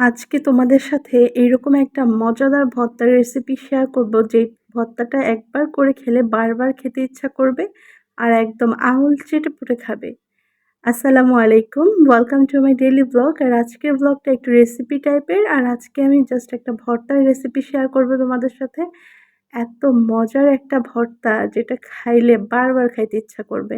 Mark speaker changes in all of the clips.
Speaker 1: আজকে তোমাদের সাথে এইরকম একটা মজাদার ভর্তার রেসিপি শেয়ার করব যে ভর্তাটা একবার করে খেলে বারবার খেতে ইচ্ছা করবে আর একদম আঙুল চেটে পুটে খাবে। আসসালামু আলাইকুম welcome to my daily blog আর আজকের ব্লগটা একটু রেসিপি টাইপের আর আজকে আমি জাস্ট একটা ভর্তার রেসিপি শেয়ার করব তোমাদের সাথে। এত মজার একটা ভর্তা, যেটা খাইলে বারবার খাইতে ইচ্ছা করবে।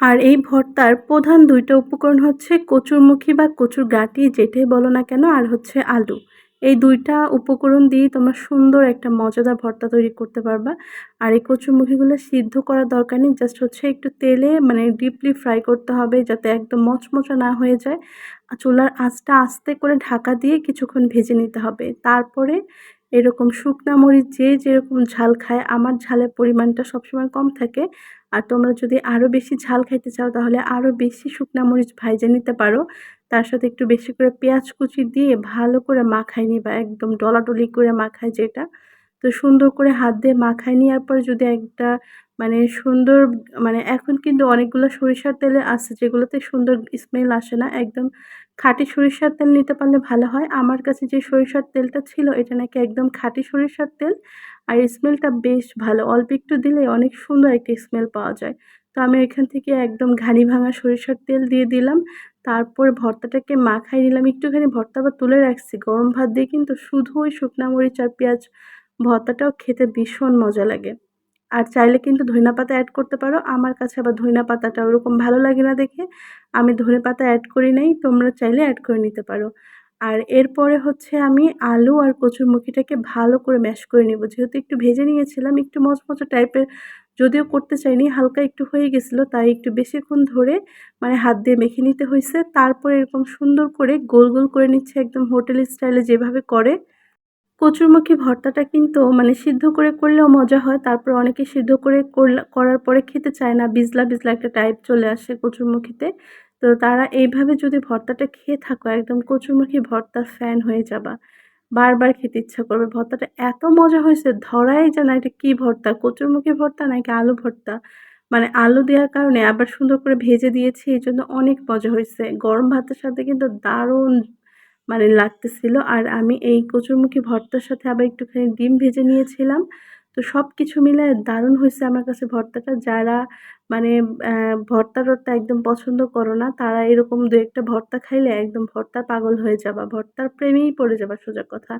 Speaker 1: আর এই ভর্তার প্রধান দুইটা উপকরণ হচ্ছে কচুরমুখী বা কচুর গাটি, যেটাই বলো না কেন, আর হচ্ছে আলু। এই দুইটা উপকরণ দিয়ে তোমরা সুন্দর একটা মজাদার ভর্তা তৈরি করতে পারবা। আর এই কচুরমুখীগুলো সিদ্ধ করার দরকার নেই, জাস্ট হচ্ছে একটু তেলে মানে ডিপলি ফ্রাই করতে হবে যাতে একদম মচমচা না হয়ে যায়। চুলার আঁচটা আস্তে করে ঢাকা দিয়ে কিছুক্ষণ ভেজে নিতে হবে। তারপরে এরকম শুকনা মরিচ যে যেরকম ঝাল খায়, আমার ঝালের পরিমাণটা সবসময় কম থাকে। আর তোমরা যদি আরও বেশি ঝাল খাইতে চাও, তাহলে আরও বেশি শুকনা মরিচ ভাইজে নিতে পারো। তার সাথে একটু বেশি করে পেঁয়াজ কুচি দিয়ে ভালো করে মাখাই নিবা, একদম ডলাডলি করে মাখায় যেটা। তো সুন্দর করে হাত দিয়ে মাখায় নেওয়ার পর যদি একটা মানে সুন্দর মানে এখন কিন্তু অনেকগুলো সরিষার তেলে আছে যেগুলোতে সুন্দর স্মেল আসে না। একদম খাঁটি সরিষার তেল নিতে পারলে ভালো হয়। আমার কাছে যে সরিষার তেলটা ছিল এটা নাকি একদম খাঁটি সরিষার তেল আর স্মেলটা বেশ ভালো। অল্প একটু দিলে অনেক সুন্দর একটা স্মেল পাওয়া যায়। তো আমি এখান থেকে একদম ঘানি ভাঙা সরিষার তেল দিয়ে দিলাম। তারপর ভর্তাটাকে মাখাই নিলাম। একটুখানি ভর্তা বা তুলে রাখছি। গরম ভাত দিয়ে কিন্তু শুধু ওই শুকনা মরিচ আর পেঁয়াজ ভর্তাটাও খেতে ভীষণ মজা লাগে। আর চাইলে কিন্তু ধনিয়া পাতা অ্যাড করতে পারো। আমার কাছে আবার ধনিয়া পাতাটা ওরকম ভালো লাগে না দেখে। আমি ধনে পাতা অ্যাড করি নাই, তোমরা চাইলে অ্যাড করে নিতে পারো। আর এরপরে হচ্ছে আমি আলু আর কচুর মুখিটাকে ভালো করে ম্যাশ করে নেব। যেহেতু একটু ভেজে নিয়েছিলাম, একটু মচমচো টাইপের যদিও করতে চাইনি, হালকা একটু হয়ে গেছিল, তাই একটু বেশিক্ষণ ধরে মানে হাত দিয়ে মেখে নিতে হয়েছে। তারপরে এরকম সুন্দর করে গোল গোল করে নিচ্ছে, একদম হোটেল স্টাইলে যেভাবে করে। কচুরমুখী ভর্তাটা কিন্তু মানে সিদ্ধ করে করলেও মজা হয়, তারপর অনেকে সিদ্ধ করে করার পরে খেতে চায় না, বিজলা বিজলা একটা টাইপ চলে আসে কচুরমুখিতে তো তারা এইভাবে যদি ভর্তাটা খেয়ে থাকো, একদম কচুরমুখী ভর্তার ফ্যান হয়ে যাবা। বারবার খেতে ইচ্ছা করবে। ভর্তাটা এত মজা হয়েছে, ধরাই যায় না এটা কী ভর্তা? কচুরমুখী ভর্তা নাকি আলু ভর্তা? মানে আলু দেওয়ার কারণে আবার সুন্দর করে ভেজে দিয়েছি এই জন্য অনেক মজা হয়েছে। গরম ভাতের সাথে কিন্তু দারুণ মানে লাগতেছিল। আর আমি এই কচুরমুখী ভর্তার সাথে আবার একটুখানি ডিম ভেজে নিয়েছিলাম। তো সব কিছু মিলে দারুণ হয়েছে আমার কাছে ভর্তাটা। যারা মানে ভর্তা টর্তা একদম পছন্দ করো না, তারা এরকম দু একটা ভর্তা খাইলে একদম ভর্তা পাগল হয়ে যাবা। ভর্তার প্রেমেই পড়ে যাবা সোজা কথা।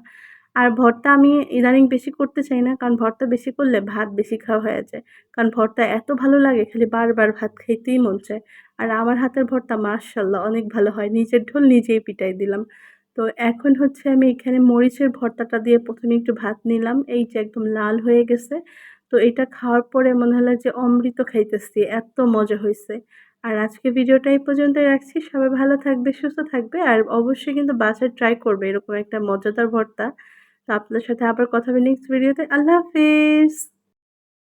Speaker 1: আর ভর্তা আমি ইদানিং বেশি করতে চাই না, কারণ ভর্তা বেশি করলে ভাত বেশি খাওয়া হয়ে যায়। কারণ ভর্তা এত ভালো লাগে, খালি বারবার ভাত খাইতেই মন চায়। আর আমার হাতের ভর্তা মার্শাল্লাহ অনেক ভালো হয়। নিজের ঢোল নিজেই পিটাই দিলাম। তো এখন হচ্ছে আমি এখানে মরিচের ভর্তাটা দিয়ে প্রথমে একটু ভাত নিলাম। এই যে একদম লাল হয়ে গেছে। তো এটা খাওয়ার পরে মনে হলো যে অমৃত খাইতেছি, এত মজা হয়েছে আর আজকে ভিডিওটা এই পর্যন্তই রাখছি। সবাই ভালো থাকবে, সুস্থ থাকবে। আর অবশ্যই কিন্তু বাসায় ট্রাই করবে এরকম একটা মজাদার ভর্তা। তো আপনাদের সাথে আবার কথা হবে নেক্সট ভিডিওতে আল্লাহ হাফিজ!